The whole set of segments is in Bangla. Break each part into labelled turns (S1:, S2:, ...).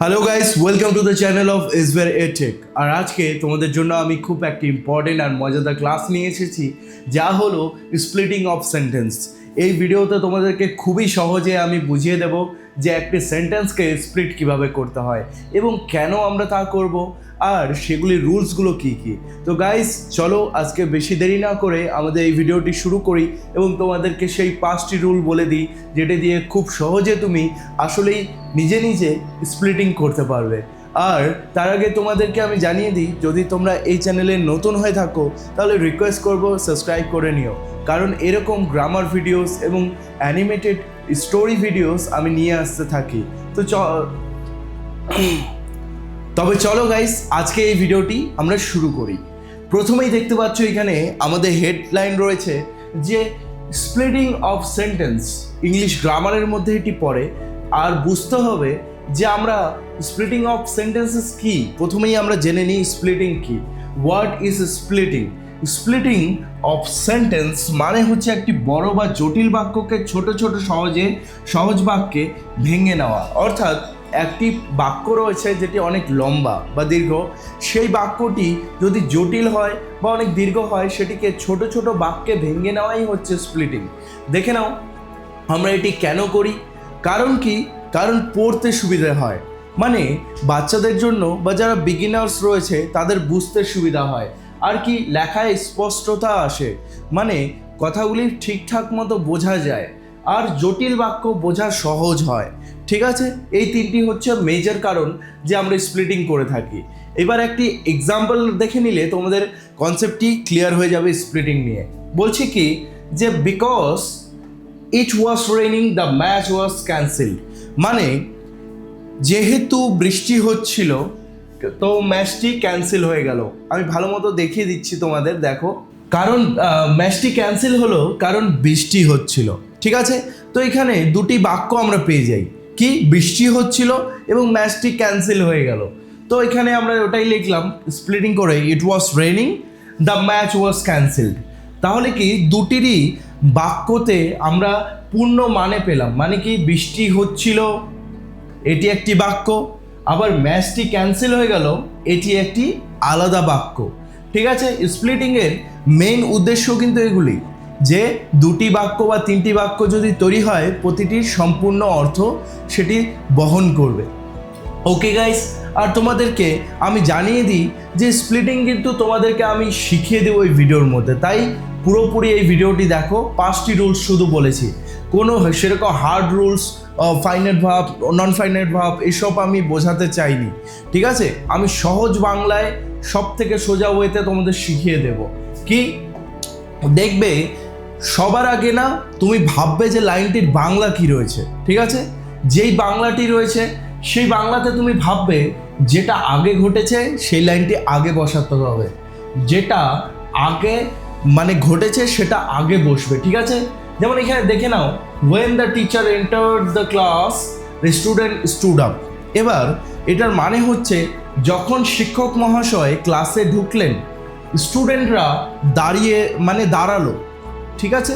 S1: Hello guys welcome to the channel of ইসভের এটেক আর আজকে তোমাদের জন্য আমি খুব একটি ইম্পর্টেন্ট আর মজাদার ক্লাস নিয়ে এসেছি, যা হলো স্প্লিটিং অফ সেন্টেন্স এই ভিডিওতে তোমাদেরকে খুবই সহজে আমি বুঝিয়ে দেব যে একটি সেন্টেন্সকে স্প্লিট কীভাবে করতে হয় এবং কেন আমরা তা করব আর সেগুলির রুলসগুলো কী কী। তো গাইস, চলো আজকে বেশি দেরি না করে আমাদের এই ভিডিওটি শুরু করি এবং তোমাদেরকে সেই পাঁচটি রুল বলে দিই যেটা দিয়ে খুব সহজে তুমি আসলেই নিজে নিজে স্প্লিটিং করতে পারবে। আর তার আগে তোমাদেরকে আমি জানিয়ে দিই, যদি তোমরা এই চ্যানেলে নতুন হয়ে থাকো, তাহলে রিকোয়েস্ট করব সাবস্ক্রাইব করে নিও। কারণ এরকম গ্রামার ভিডিওস এবং অ্যানিমেটেড স্টোরি ভিডিওস আমি নিয়ে আসতে থাকি। তো চ তবে চলো গাইস আজকে এই ভিডিওটি আমরা শুরু করি। প্রথমেই দেখতে পাচ্ছ এখানে আমাদের হেডলাইন রয়েছে যে স্প্লিটিং অফ সেন্টেন্স ইংলিশ গ্রামারের মধ্যে এটি পড়ে, আর বুঝতে হবে যে আমরা স্প্লিটিং অফ সেন্টেন্সেস কি? প্রথমেই আমরা জেনে নিই স্প্লিটিং কি। What is splitting splitting of sentence মানে হচ্ছে একটি বড় বা জটিল বাক্যকে ছোট ছোট সহজে, সহজ বাক্যে ভেঙে নেওয়া। অর্থাৎ একটি বাক্য রয়েছে যেটি অনেক লম্বা বা দীর্ঘ। সেই বাক্যটি যদি জটিল হয় বা অনেক দীর্ঘ হয়, সেটিকে ছোট ছোট বাক্যে ভেঙে নেওয়াই হচ্ছে স্প্লিটিং দেখে নাও, আমরা এটি কেন করি? কারণ কি? কারণ পড়তে সুবিধা হয়। মানে বাচ্চাদের জন্য বা যারা বিগিনার্স রয়েছে, তাদের বুঝতে সুবিধা হয়। আর কি লেখায় স্পষ্টতা আসে। মানে কথাগুলি ঠিকঠাক মতো বোঝা যায়। আর জটিল বাক্য বোঝা সহজ হয়। ঠিক আছে? এই তিনটি হচ্ছে মেজর কারণ যে আমরা স্প্লিটিং করে থাকি। এবার একটি এক্সাম্পল দেখে নিলে তোমাদের কনসেপ্টটি ক্লিয়ার হয়ে যাবে স্প্লিটিং নিয়ে। বলছি কি? যে because it was raining the match was cancelled মানে যেহেতু বৃষ্টি হচ্ছিল, তো ম্যাচটি ক্যান্সেল হয়ে গেল। আমি ভালো মতো দেখিয়ে দিচ্ছি তোমাদের, দেখো। কারণ ম্যাচটি ক্যান্সেল হলো কারণ বৃষ্টি হচ্ছিল, ঠিক আছে? তো এখানে দুটি বাক্য আমরা পেয়ে যাই। কি? বৃষ্টি হচ্ছিল এবং ম্যাচটি ক্যান্সেল হয়ে গেল। তো এখানে আমরা ওটাই লিখলাম স্প্লিটিং করে it was raining the match was cancelled তাহলে কি, দুটিরই বাক্যতে আমরা পূর্ণ মানে পেলাম। মানে কি বৃষ্টি হচ্ছিল, এটি একটি বাক্য, আবার ম্যাচটি ক্যান্সেল হয়ে গেল, এটি একটি আলাদা বাক্য। ঠিক আছে স্প্লিটিংয়ের মেইন উদ্দেশ্য কিন্তু এগুলি, যে দুটি বাক্য বা তিনটি বাক্য যদি তৈরি হয়, প্রতিটির সম্পূর্ণ অর্থ সেটি বহন করবে। ওকে গাইস আর তোমাদেরকে আমি জানিয়ে দিই যে স্প্লিটিং কিন্তু তোমাদেরকে আমি শিখিয়ে দেবো এই ভিডিওর মধ্যে। তাই পুরোপুরি এই ভিডিওটি দেখো, পাঁচটি রুলস শুধু বলেছি। কোনো সেরকম হার্ড রুলস ফাইনেট ভাব নন ফাইনেট ভাব, এসব আমি বোঝাতে চাইনি। ঠিক আছে? আমি সহজ বাংলায় সব থেকে সোজা ওয়েতে তোমাদের শিখিয়ে দেব। কি? দেখবে, সবার আগে না তুমি ভাববে যে লাইনটির বাংলা কি রয়েছে। ঠিক আছে? যেই বাংলাটি রয়েছে, সেই বাংলাতে তুমি ভাববে যেটা আগে ঘটেছে, সেই লাইনটি আগে বসাতে হবে। যেটা আগে মানে ঘটেছে, সেটা আগে বসবে। ঠিক আছে? যেমন এখানে দেখে নাও when the teacher enter the class the student stood up এবার, এটার মানে হচ্ছে, যখন শিক্ষক মহাশয় ক্লাসে ঢুকলেন স্টুডেন্টরা দাঁড়িয়ে মানে দাঁড়াল, ঠিক আছে?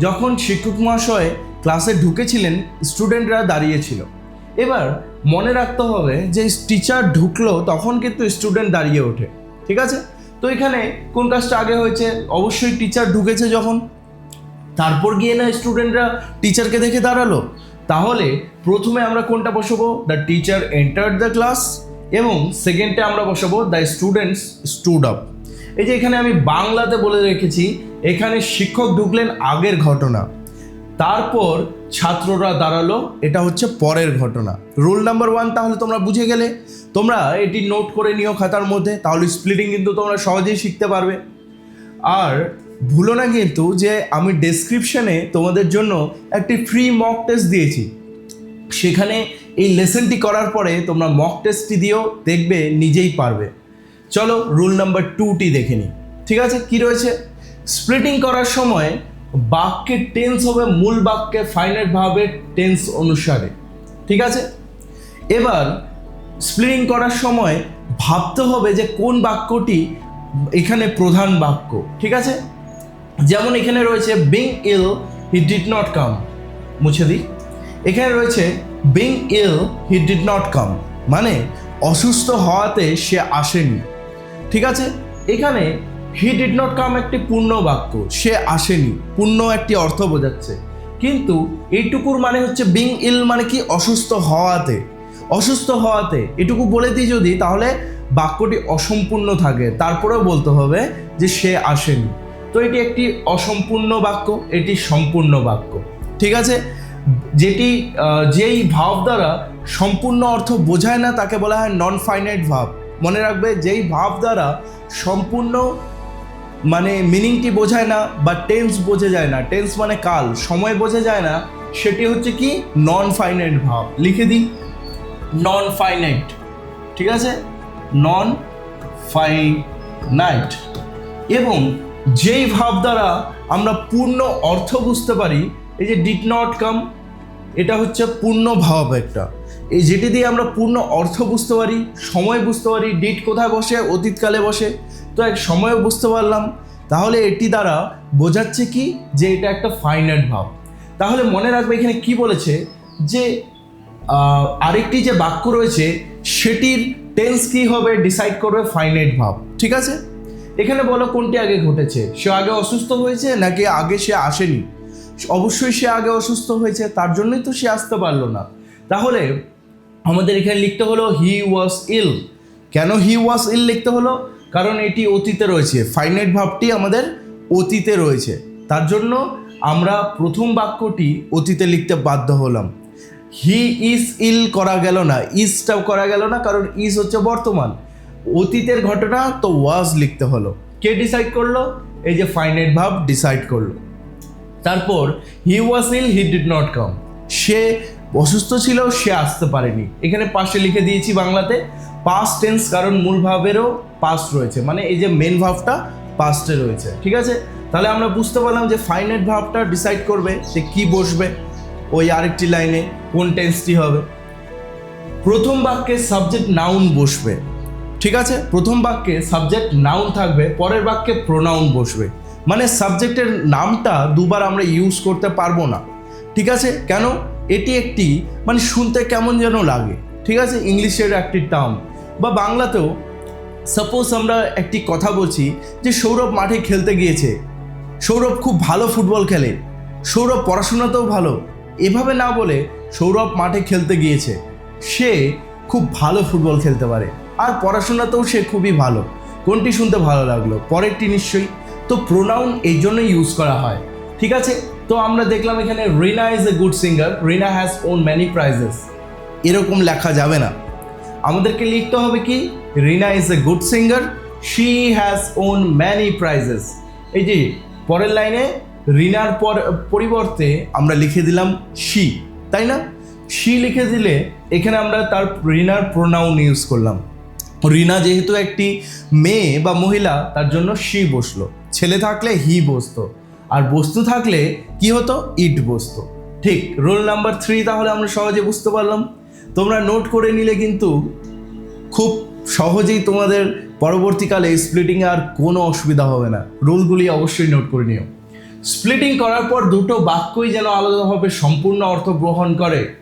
S1: যখন শিক্ষক মহাশয় ক্লাসে ঢুকেছিলেন স্টুডেন্টরা দাঁড়িয়েছিল। এবার, মনে রাখতে হবে যে টিচার ঢুকলো, তখন কিন্তু স্টুডেন্ট দাঁড়িয়ে ওঠে, ঠিক আছে? তো এখানে কোন কাজটা আগে হয়েছে? অবশ্যই টিচার ঢুকেছে যখন। তারপর গিয়ে না স্টুডেন্টরা টিচারকে দেখে দাঁড়াল। তাহলে প্রথমে আমরা কোনটা বসাবো? The teacher enter the class এবং সেকেন্ডে আমরা বসাবো দ্য স্টুডেন্টস স্টুড আপ এই যে এখানে আমি বাংলাতে বলে রেখেছি, এখানে শিক্ষক ঢুকলেন আগের ঘটনা। তারপর ছাত্ররা দাঁড়াল, এটা হচ্ছে পরের ঘটনা। রুল নাম্বার ওয়ান তাহলে তোমরা বুঝে গেলে। তোমরা এটি নোট করে নিও খাতার মধ্যে, তাহলে স্প্লিটিং কিন্তু তোমরা সহজেই শিখতে পারবে। আর ভুলো না কিন্তু যে আমি ডেসক্রিপশনে তোমাদের জন্য একটি ফ্রি মক টেস্ট দিয়েছি। সেখানে এই লেসনটি করার পরে তোমরা মক টেস্টটি দিয়েও দেখবে, নিজেই পারবে। চলো রুল নাম্বার টুটি দেখে নিই। ঠিক আছে? কি রয়েছে? স্প্লিটিং করার সময় বাক্যের টেন্স হবে, মূল বাক্যে ফাইনাইট ভাবে টেন্স অনুসারে। ঠিক আছে? এবার স্প্লিটিং করার সময় ভাবতে হবে যে কোন বাক্যটি এখানে প্রধান বাক্য। ঠিক আছে? যেমন এখানে রয়েছে being ill he did not come মুছে দিই। এখানে রয়েছে being ill he did not come মানে অসুস্থ হওয়াতে সে আসেনি। ঠিক আছে? এখানে হি ডিড নট কাম একটি পূর্ণ বাক্য। সে আসেনি। পূর্ণ একটি অর্থ বোঝাচ্ছে। কিন্তু, এইটুকুর মানে হচ্ছে বিং ইল মানে কি? অসুস্থ হওয়াতে। অসুস্থ হওয়াতে। এটুকু বলে দিই যদি, তাহলে বাক্যটি অসম্পূর্ণ থাকে। তারপরেও বলতে হবে যে, সে আসেনি। তো এটি একটি অসম্পূর্ণ বাক্য, এটি সম্পূর্ণ বাক্য। ঠিক আছে? যেটি যেই ভাব দ্বারা সম্পূর্ণ অর্থ বোঝায় না, তাকে বলা হয় নন ফাইনাইট ভাব। মনে রাখবে, যেই ভাব দ্বারা সম্পূর্ণ মানে মিনিংটি বোঝায় না বা টেন্স বোঝা যায় না টেন্স মানে কাল, সময় বোঝা যায় না, সেটি হচ্ছে কি? নন ফাইনাইট ভাব। লিখে দিই। নন ফাইনাইট ঠিক আছে? নন ফাইনাইট এবং যেই ভাব দ্বারা আমরা পূর্ণ অর্থ বুঝতে পারি, এই যে ডিড নট কাম এটা হচ্ছে পূর্ণ ভাব একটা। এই যেটি দিয়ে আমরা পূর্ণ অর্থ বুঝতে পারি, সময় বুঝতে পারি ডিট কোথায় বসে, অতীতকালে বসে, তো এক সময়ও বুঝতে পারলাম, তাহলে এটি দ্বারা বোঝাচ্ছে কি যে এটা একটা ফাইনাইট ভাব। তাহলে মনে রাখবে এখানে কি বলেছে, যে আরেকটি যে বাক্য রয়েছে, সেটির টেন্স কি হবে ডিসাইড করবে ফাইনাইট ভাব, ঠিক আছে? এখানে বলো কোনটি আগে ঘটেছে? সে আগে অসুস্থ হয়েছে নাকি আগে সে আসেনি? অবশ্যই সে আগে অসুস্থ হয়েছে, তার জন্যই তো সে আসতে পারল না। তাহলে আমাদের এখানে লিখতে হলো হি ওয়াজ ইল কেন হি ওয়াজ ইল লিখতে হলো? কারণ এটি অতীতে রয়েছে। ফাইনাইট ভাবটি আমাদের অতীতে রয়েছে। তার জন্য আমরা প্রথম বাক্যটি অতীতে লিখতে বাধ্য হলাম। হি ইজ ইল করা গেল না ইজটাও করা গেল না, কারণ ইজ হচ্ছে বর্তমান। অতীতের ঘটনা তো ওয়াজ লিখতে হলো। কে ডিসাইড করল? এই যে ফাইনাইট ভাব ডিসাইড করল। তারপর হি ওয়াজ ইল হি ডিড নট কাম সে অসুস্থ ছিল, সে আসতে পারেনি। এখানে পাশে লিখে দিয়েছি বাংলাতে পাস্ট টেন্স কারণ মূল ভাবেরও পাস্ট রয়েছে। মানে এই যে মেন ভাবটা পাস্টে রয়েছে। ঠিক আছে? তাহলে আমরা বুঝতে পারলাম যে ফাইনাইট ভাবটা ডিসাইড করবে, সে কি বসবে, ওই আরেকটি লাইনে কোন টেন্সটি হবে। প্রথম বাক্যে সাবজেক্ট নাউন বসবে। ঠিক আছে? প্রথম বাক্যে সাবজেক্ট নাউন থাকবে, পরের বাক্যে প্রোনাউন বসবে। মানে সাবজেক্টের নামটা দুবার আমরা ইউজ করতে পারব না। ঠিক আছে? কেন? এটি একটি মানে শুনতে কেমন যেন লাগে। ঠিক আছে? ইংলিশের একটি টার্ম বা বাংলাতেও সাপোজ আমরা একটি কথা বলছি যে সৌরভ মাঠে খেলতে গিয়েছে। সৌরভ খুব ভালো ফুটবল খেলে। সৌরভ পড়াশোনাতেও ভালো। এভাবে না বলে সৌরভ মাঠে খেলতে গিয়েছে। সে খুব ভালো ফুটবল খেলতে পারে। আর পড়াশোনাতেও সে খুবই ভালো। কোনটি শুনতে ভালো লাগল? পরেরটি নিশ্চয়ই। তো প্রোনাউন এই জন্য ইউজ করা হয়। ঠিক আছে? তো আমরা দেখলাম এখানে Rina is a good singer Rina has won many prizes এরকম লেখা যাবে না। আমাদেরকে লিখতে হবে কি? Rina is a good singer she has won many prizes এই যে, পরের লাইনে রিনার পর পরিবর্তে আমরা লিখে দিলাম শি তাই না? শি লিখে দিলে এখানে আমরা তার রিনার প্রোনাউন ইউজ করলাম। রিনা যেহেতু একটি মেয়ে বা মহিলা, তার জন্য শি বসল। ছেলে থাকলে হি বসতো। আর বস্তু থাকলে কি হতো? ইট বসতো। ঠিক রোল নাম্বার থ্রি তাহলে আমরা সহজে বুঝতে পারলাম। তোমরা নোট করে নিলে কিন্তু খুব সহজেই তোমাদের পরবর্তীকালে স্প্লিটিংয়ে আর কোনো অসুবিধা হবে না। রুলগুলি অবশ্যই নোট করে নিও। স্প্লিটিং করার পর দুটো বাক্যই যেন আলাদাভাবে সম্পূর্ণ অর্থ গ্রহণ করে।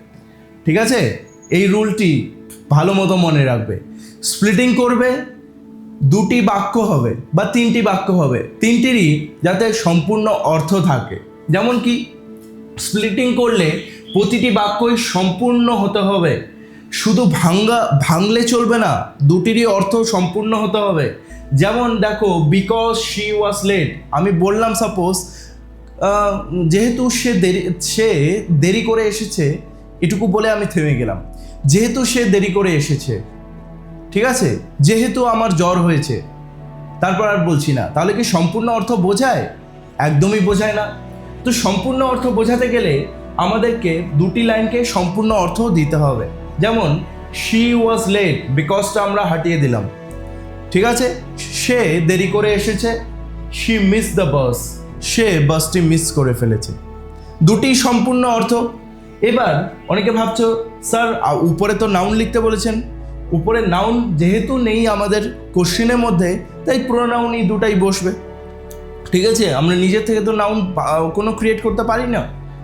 S1: ঠিক আছে? এই রুলটি ভালো মতো মনে রাখবে। স্প্লিটিং করবে, দুটি বাক্য হবে বা তিনটি বাক্য হবে। তিনটিরই যাতে সম্পূর্ণ অর্থ থাকে। যেমন কি স্প্লিটিং করলে প্রতিটি বাক্যই সম্পূর্ণ হতে হবে। শুধু ভাঙ্গা, ভাঙলে চলবে না, দুটিরই অর্থ সম্পূর্ণ হতে হবে। যেমন দেখো বিকজ শি ওয়াজ লেট আমি বললাম সাপোজ যেহেতু সে দেরি সে দেরি করে এসেছে, এটুকু বলে আমি থেমে গেলাম। যেহেতু সে দেরি করে এসেছে ঠিক আছে? যেহেতু আমার জ্বর হয়েছে। তারপর আর বলছি না। তাহলে কি সম্পূর্ণ অর্থ বোঝায়? একদমই বোঝায় না। তো সম্পূর্ণ অর্থ বোঝাতে গেলে আমাদেরকে দুটি লাইনকে সম্পূর্ণ অর্থ দিতে হবে। যেমন শি ওয়াজ লেট বিকজটা আমরা হাটিয়ে দিলাম। ঠিক আছে? সে দেরি করে এসেছে। শি মিস দ্য বাস সে বাসটি মিস করে ফেলেছে। দুটি সম্পূর্ণ অর্থ। এবার অনেকে ভাবছ স্যার উপরে তো নাউন লিখতে বলেছেন। উপরে নাউন যেহেতু নেই আমাদের কোশ্চেনের মধ্যে, তাই প্রোনাউনই দুটাই বসবে। ঠিক আছে? আমরা নিজের থেকে তো নাউন কোনো ক্রিয়েট করতে পারি না।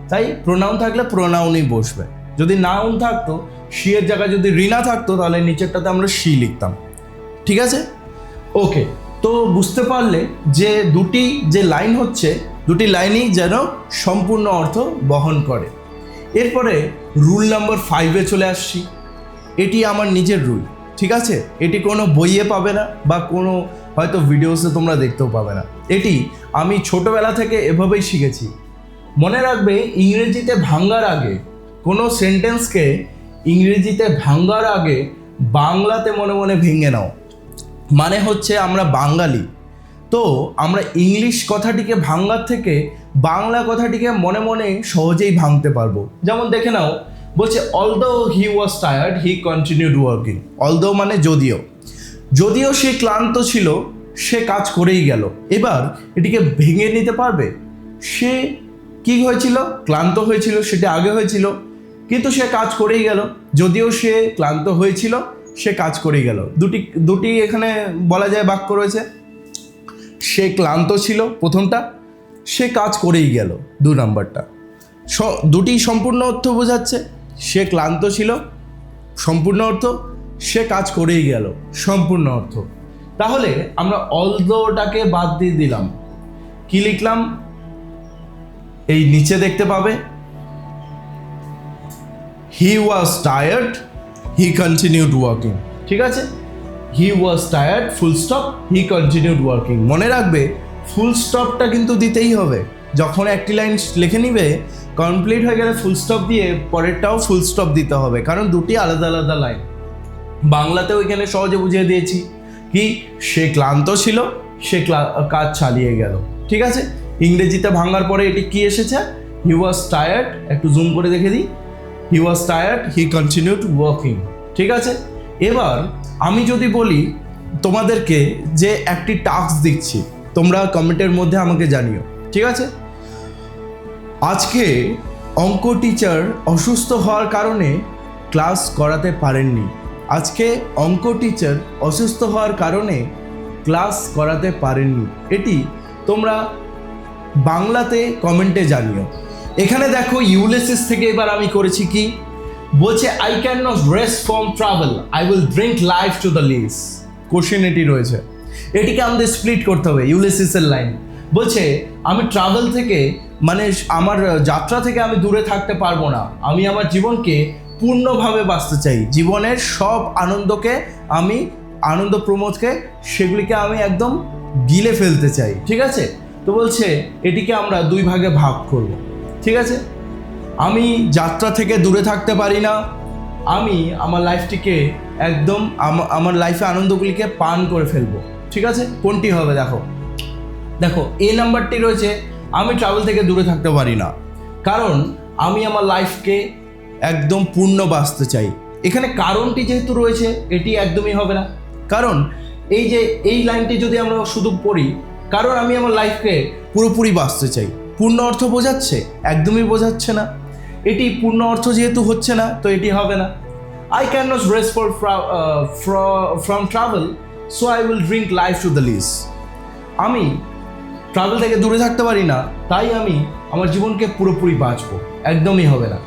S1: তাই প্রোনাউন থাকলে প্রোনাউনই বসবে। যদি নাউন থাকতো শি এর জায়গায় যদি রিনা থাকতো, তাহলে নিচেরটাতে আমরা শি লিখতাম। ঠিক আছে? ওকে তো বুঝতে পারলে যে দুটি যে লাইন হচ্ছে, দুটি লাইনই যেন সম্পূর্ণ অর্থ বহন করে। এরপরে রুল নাম্বার ফাইভে চলে আসছি। এটি আমার নিজের রুল, ঠিক আছে? এটি কোনো বইয়ে পাবে না বা কোনো হয়তো ভিডিওসে তোমরা দেখতেও পাবে না। এটি আমি ছোটোবেলা থেকে এভাবেই শিখেছি। মনে রাখবে, ইংরেজিতে ভাঙ্গার আগে, কোনো সেন্টেন্সকে ইংরেজিতে ভাঙ্গার আগে বাংলাতে মনে মনে ভেঙে নাও। মানে হচ্ছে আমরা বাঙালি। তো আমরা ইংলিশ কথাটিকে ভাঙার থেকে বাংলা কথাটিকে মনে মনে সহজেই ভাঙতে পারব। যেমন দেখে নাও বলছে although he was tired he continued working although মানে যদিও। যদিও সে ক্লান্ত ছিল, সে কাজ করেই গেল। এবার এটিকে ভেঙে নিতে পারবে? সে কি হয়েছিল? ক্লান্ত হয়েছিল, সেটা আগে হয়েছিল। কিন্তু সে কাজ করেই গেল। যদিও সে ক্লান্ত হয়েছিল, সে কাজ করেই গেল। দুটি দুটি এখানে বলা যায় বাক্য রয়েছে। সে ক্লান্ত ছিল, প্রথমটা, সে কাজ করেই গেল। দু নম্বরটা। দুটি সম্পূর্ণ অর্থ বোঝাচ্ছে। সে ক্লান্ত ছিল, সম্পূর্ণ অর্থ সে কাজ করেই গেল, সম্পূর্ণ অর্থ। তাহলে আমরা অলদোটাকে বাদ দিয়ে দিলাম। কি লিখলাম? এই নিচে দেখতে পাবে। He was tired he continued working ঠিক আছে? He was tired full stop he continued working মনে রাখবে ফুল স্টপটা কিন্তু দিতেই হবে। যখন একটি লাইন লিখে নিবে কমপ্লিট হয়ে গেলে ফুল স্টপ দিয়ে পরেরটাও ফুল স্টপ দিতে হবে। কারণ দুটি আলাদা আলাদা লাইন বাংলাতেও এখানে সহজে বুঝিয়ে দিয়েছি কি, সে ক্লান্ত ছিল, সে কাজ চালিয়ে গেল। ঠিক আছে? ইংরেজিতে ভাঙার পরে এটি কি এসেছে? হি ওয়াজ টায়ার্ড একটু জুম করে দেখে দিই। He was tired he continued working ঠিক আছে? এবার আমি যদি বলি তোমাদেরকে যে একটি টাস্ক দিচ্ছি, তোমরা কমেন্টের মধ্যে আমাকে জানিও। ঠিক আছে? আজকে অঙ্ক টিচার অসুস্থ হওয়ার কারণে ক্লাস করাতে পারেননি। আজকে অঙ্ক টিচার অসুস্থ হওয়ার কারণে ক্লাস করাতে পারেননি। এটি তোমরা বাংলাতে কমেন্টে জানিও। এখানে দেখো ইউলেসিস থেকে এবার আমি করেছি কি? বলছে I can not rest from travel I will drink life to the lees question এটি রয়েছে। এটিকে আমাদের স্প্লিট করতে হবে ইউলেসিসের লাইন বলছে, আমি ট্রাভেল থেকে মানে আমার যাত্রা থেকে আমি দূরে থাকতে পারব না। আমি আমার জীবনকে পূর্ণভাবে বাঁচতে চাই। জীবনের সব আনন্দকে আমি, আনন্দ প্রমোদকে, সেগুলিকে আমি একদম গিলে ফেলতে চাই। ঠিক আছে? তো বলছে, এটিকে আমরা দুই ভাগে ভাগ করব। ঠিক আছে? আমি যাত্রা থেকে দূরে থাকতে পারি না। আমি আমার লাইফটিকে একদম আমার লাইফে আনন্দগুলিকে পান করে ফেলব। ঠিক আছে? কোনটি হবে? দেখো। দেখো এই নাম্বারটি রয়েছে আমি ট্রাভেল থেকে দূরে থাকতে পারি না। কারণ আমি আমার লাইফকে একদম পূর্ণ বাঁচতে চাই। এখানে কারণটি যেহেতু রয়েছে, এটি একদমই হবে না। কারণ এই যে, এই লাইনটি যদি আমরা শুধু পড়ি, কারণ আমি আমার লাইফকে পুরোপুরি বাঁচতে চাই। পূর্ণ অর্থ বোঝাচ্ছে? একদমই বোঝাচ্ছে না। এটি পূর্ণ অর্থ যেহেতু হচ্ছে না, তো এটি হবে না। I can not rest for from travel so I will drink life to the lees আমি ট্রাভেল থেকে দূরে থাকতে পারি না, তাই আমি আমার জীবনকে পুরোপুরি বাঁচবো। একদমই হবে না।